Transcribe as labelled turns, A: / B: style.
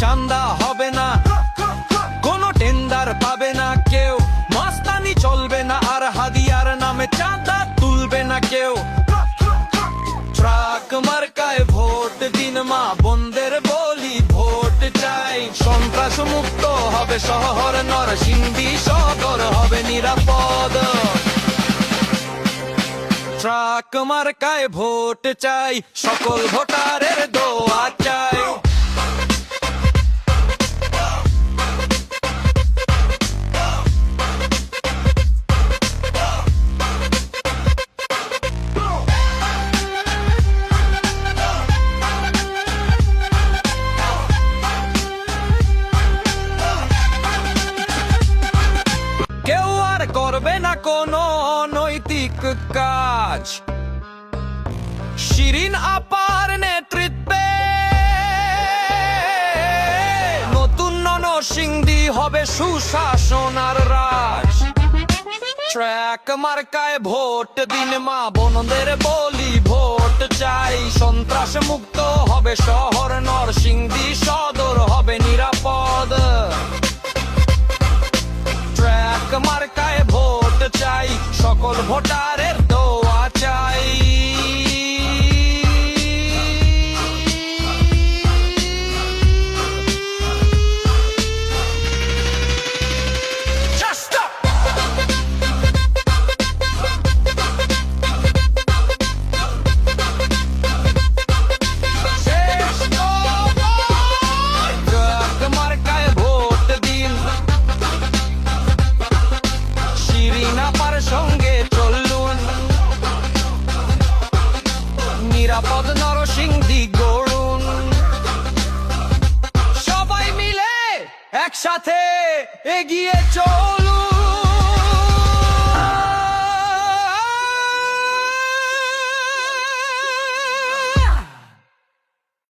A: চান্দা হবে না। কোনো টেন্ডার পাবে না কেউ। চলবে না আর হাদিয়ার নামে চাঁদা তুলবে না কেউ। ট্রাক মার্কায় ভোট দিন মা বলি ভোট চাই। সন্ত্রাস মুক্ত হবে শহর, নরসিংদী সদর হবে নিরাপদ। ট্রাক মার্কায় ভোট চাই, সকল ভোটারের দোয়া চাই। করবে না কোনো অনৈতিক কাজ। শিরিন আপার নেতৃত্বে নতুন নরসিংদী হবে সুশাসনার রাজ। ট্র্যাক মার্কায় ভোট দিন মা বনদের বলি ভোট চাই। সন্ত্রাস মুক্ত হবে শহর নরসিংদী সকল ভোটারের একসাথে এগিয়ে চল।